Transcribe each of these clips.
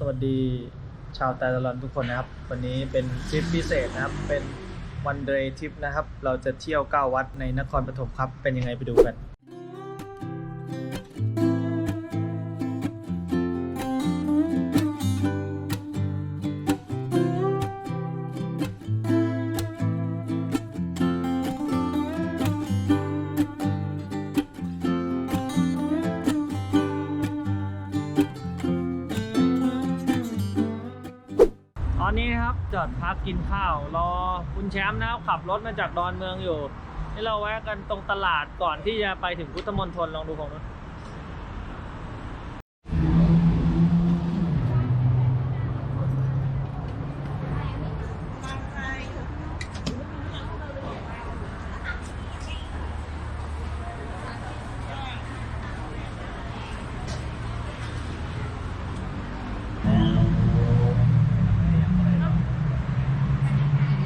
สวัสดีชาวไตตลอนทุกคนนะครับ วันนี้เป็นทริปพิเศษนะครับ เป็นวันเดย์ทริปนะครับ เราจะเที่ยว 9 วัดในนครปฐมครับ เป็นยังไงไปดูกัน นี้นะครับจอดพักกินข้าว รอคุณแชมป์นะครับขับรถมาจากดอนเมืองอยู่นี่เราแวะกันตรงตลาดก่อนที่จะไปถึงพุทธมณฑลลองดูของนู้น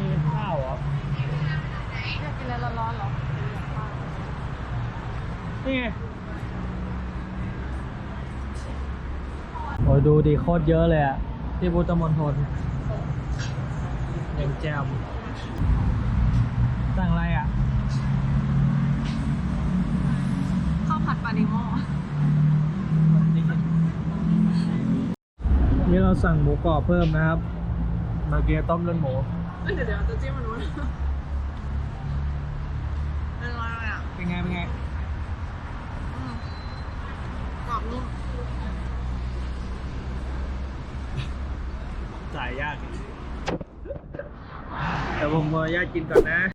เป็นข้าวเหรอ อยากกินอะไรร้อนๆเหรอ นี่ไงโอ้ย ดูดิโคตรเยอะเลยอะที่พุทธมณฑลยังแจมสั่งอะไรอะข้าวผัดปลาดิโมนี่เราสั่งหมูกรอบเพิ่มนะครับเมื่อกี้ต้มเลือดหมูเอ้ยเดี๋ยวเดี๋ยวจะจิ้มมันนู้นเป็นไรอะเป็นไงเป็นไงอืมกรอบนุ่ม จ่ายยาก แต่ผมขออนุญาตกินก่อนนะ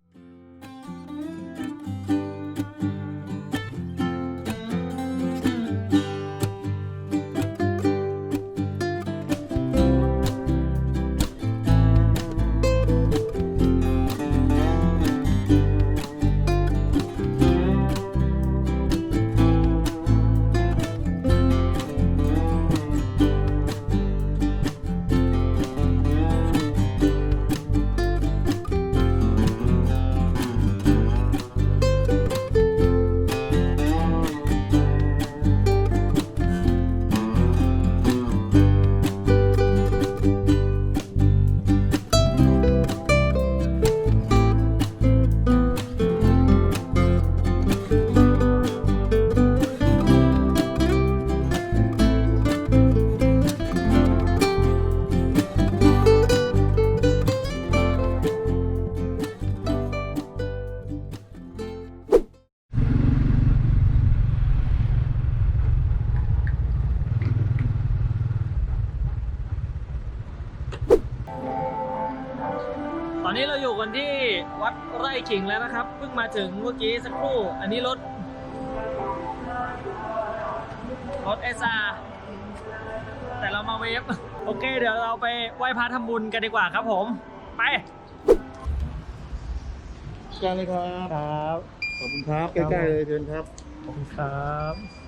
กันที่วัดไร่ขิงแล้วนะครับ เพิ่งมาถึงเมื่อกี้สักครู่ อันนี้รถ รถเอสอาแต่เรามาเวฟ โอเค เดี๋ยวเราไปไหว้พระทำบุญกันดีกว่าครับผม ไปกันเลยครับ ครับ ขอบคุณครับ ใกล้ๆเลยเชิญครับ ขอบคุณครับ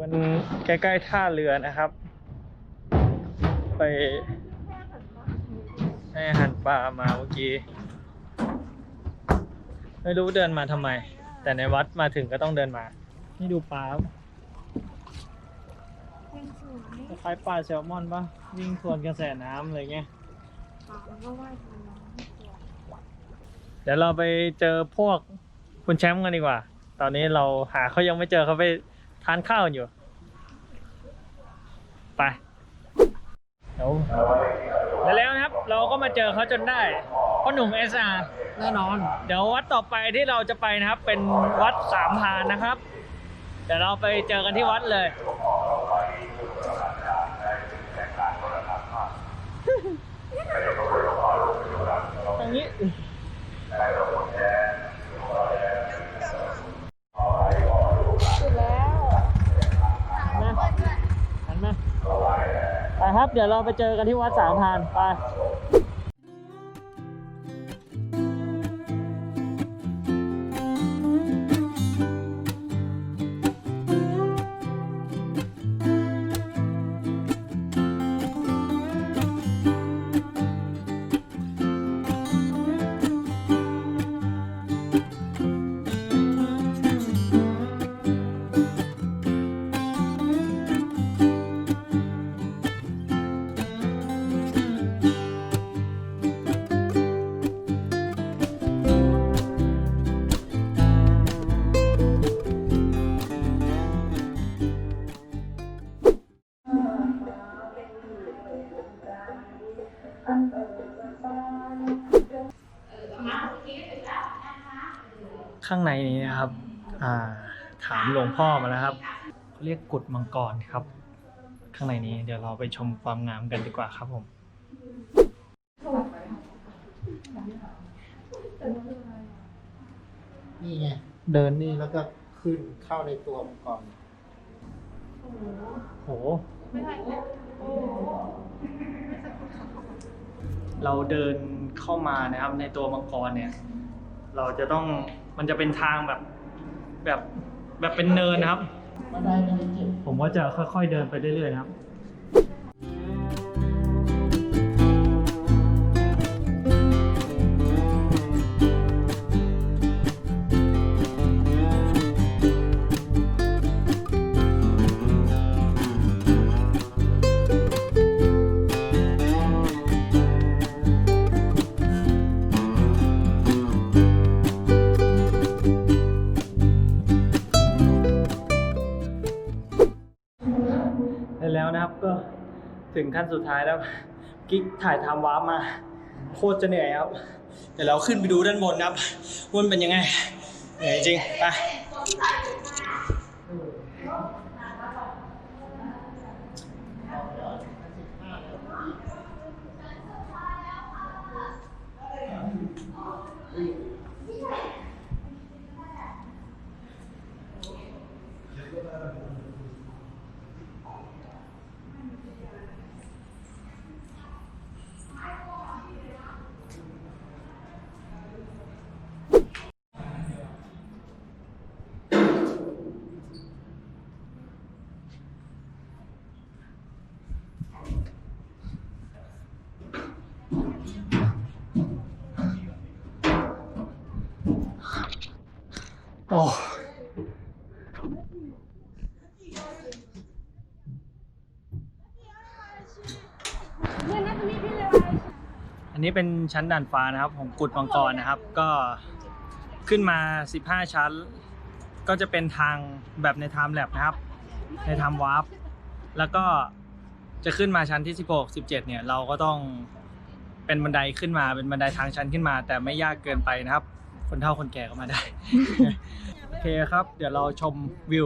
กันใกล้ๆท่าเรือนะครับ ไปให้อาหารปลามาเมื่อกี้ ไม่รู้เดินมาทำไม แต่ในวัดมาถึงก็ต้องเดินมา นี่ดูปลาคล้ายปลาแซลมอนปะวิ่งทวนกระแสน้ำอะไรเงี้ยเดี๋ยวเราไปเจอพวกคุณแชมป์กันดีกว่า ตอนนี้เราหาเขายังไม่เจอเขาไป ทานข้าวกันอยู่ ไปเดี๋ยวและแล้วนะครับ เราก็มาเจอเขาจนได้พ่อหนุ่มเอสอาแน่นอน เดี๋ยววัดต่อไปที่เราจะไปนะครับ เป็นวัดสามพรานนะครับ เดี๋ยวเราไปเจอกันที่วัดเลย ตรงนี้ สุดแล้ว มาหันมาไป ครับ เดี๋ยวเราไปเจอกันที่วัดสามพานไป ข้างในนี้นะครับอ่าถามหลวงพ่อมาแล้วครับ เรียกกุดมังกรครับ ข้างในนี้เดี๋ยวเราไปชมความงามกันดีกว่าครับผมนี่ไงเดินนี่แล้วก็ขึ้นเข้าในตัวมังกรโหเราเดินเข้ามานะครับในตัวมังกรเนี่ย เราจะต้อง มันจะเป็นทางแบบแบบแบบเป็นเนินนะครับมาได้ไม่ได้เจ็บผมก็จะค่อยๆเดินไปเรื่อยๆนะครับ แล้วนะครับ ก็ถึงขั้นสุดท้ายแล้ว กิ๊กถ่ายทำวาร์ปมา โคตรจะเหนื่อยครับ เดี๋ยวเราขึ้นไปดูด้านบนครับว่ามันเป็นยังไงเหนื่อยจริงไป โอ้อันนี้เป็นชั้นด่านฟ้านะครับ ของกุดมังกรนะครับ ก็ขึ้นมา 15 ชั้น ก็จะเป็นทางแบบใน Time Lab นะครับ ใน Time Warp แล้วก็จะขึ้นมาชั้นที่ 16 17 เนี่ย เราก็ต้องเป็นบันไดขึ้นมาเป็นบันไดทางชั้นขึ้นมา แต่ไม่ยากเกินไปนะครับ คนเฒ่าคนแก่ก็มาได้ โอเคครับ เดี๋ยวเราชมวิว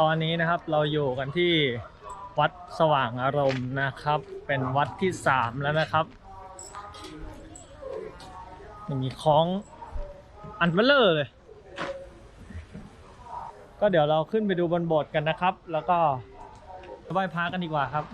ตอนนี้นะครับเราอยู่กันที่วัดสว่างอารมณ์นะครับ เป็นวัดที่สามแล้วนะครับ มีของอันเบลเลอร์เลย ก็เดี๋ยวเราขึ้นไปดูบนโบสถ์กันนะครับ แล้วก็ไหว้พระกันดีกว่าครับ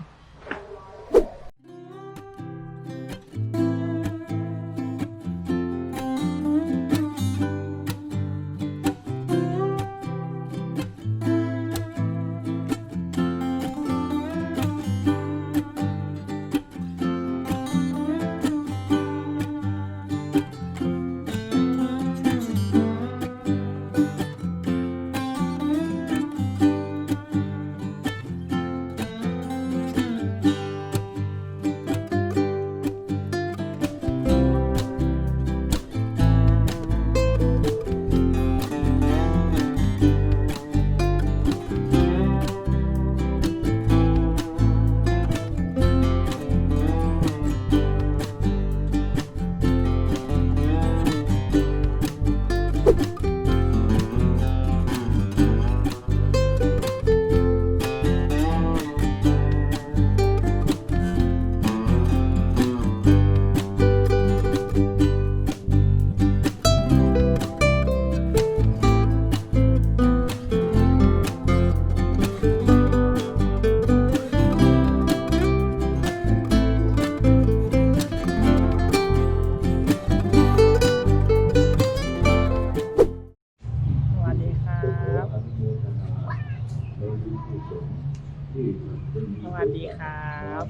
สวัสดีครับ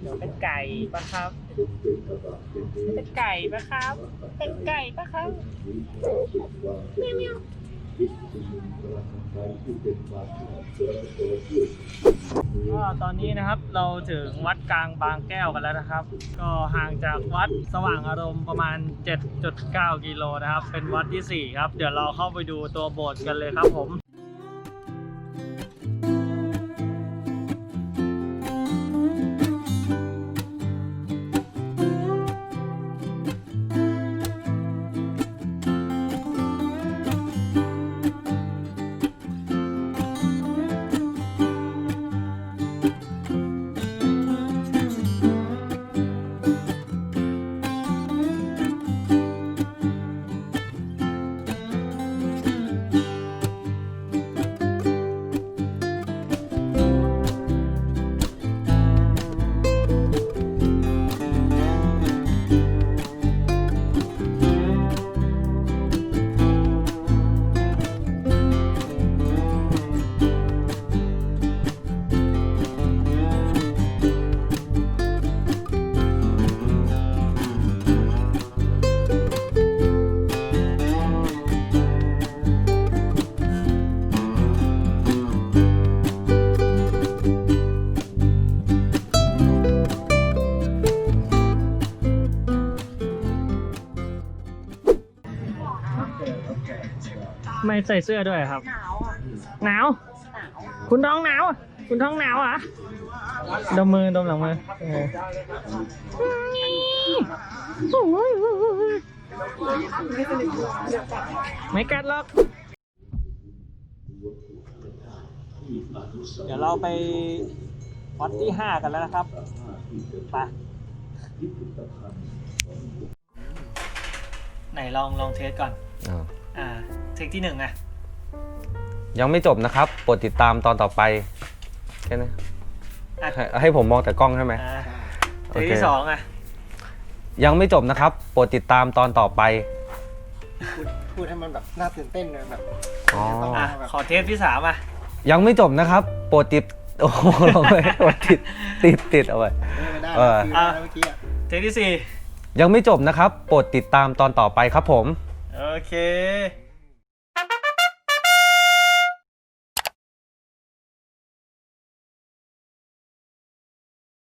เดี๋ยวเป็นไก่ปะครับ เป็นไก่ปะครับ เป็นไก่ปะครับเมียวเมียวก็ตอนนี้นะครับเราถึงวัดกลางบางแก้วกันแล้วนะครับ ก็ห่างจากวัดสว่างอารมณ์ประมาณ 7.9 กิโลนะครับ เป็นวัดที่ 4 ครับ เดี๋ยวเราเข้าไปดูตัวโบสถ์กันเลยครับผม ใส่เสื้อด้วยครับ หนาวอะ หนาว หนาวคุณท้องหนาวอะคุณท้องหนาวอะดมมือดมหลังมือเออไม่กัดหรอก เดี๋ยวเราไปวัดที่ห้ากันแล้วนะครับ ไปไหนลองลองเทสก่อนอ่า อ่าเทคที่หนึ่งอะยังไม่จบนะครับโปรดติดตามตอนต่อไปแค่นี้อะให้ให้ผมมองแต่กล้องใช่ไหม อ่าเทโอคเคที่สองอะยังไม่จบนะครับโปรดติดตามตอนต่อไปพูดพูดให้มันแบบน่าตื่นเต้นเลยแบบ อ๋ออะขอเทปที่สามอะยังไม่จบนะครับโปรดติดโอ้โหลงไปโปรดติดติดติดเอาไว้ ไม่ได้เออ คือได้เมื่อกี้อะเทปที่สี่ยังไม่จบนะครับโปรดติดตามตอนต่อไปครับผม โอเค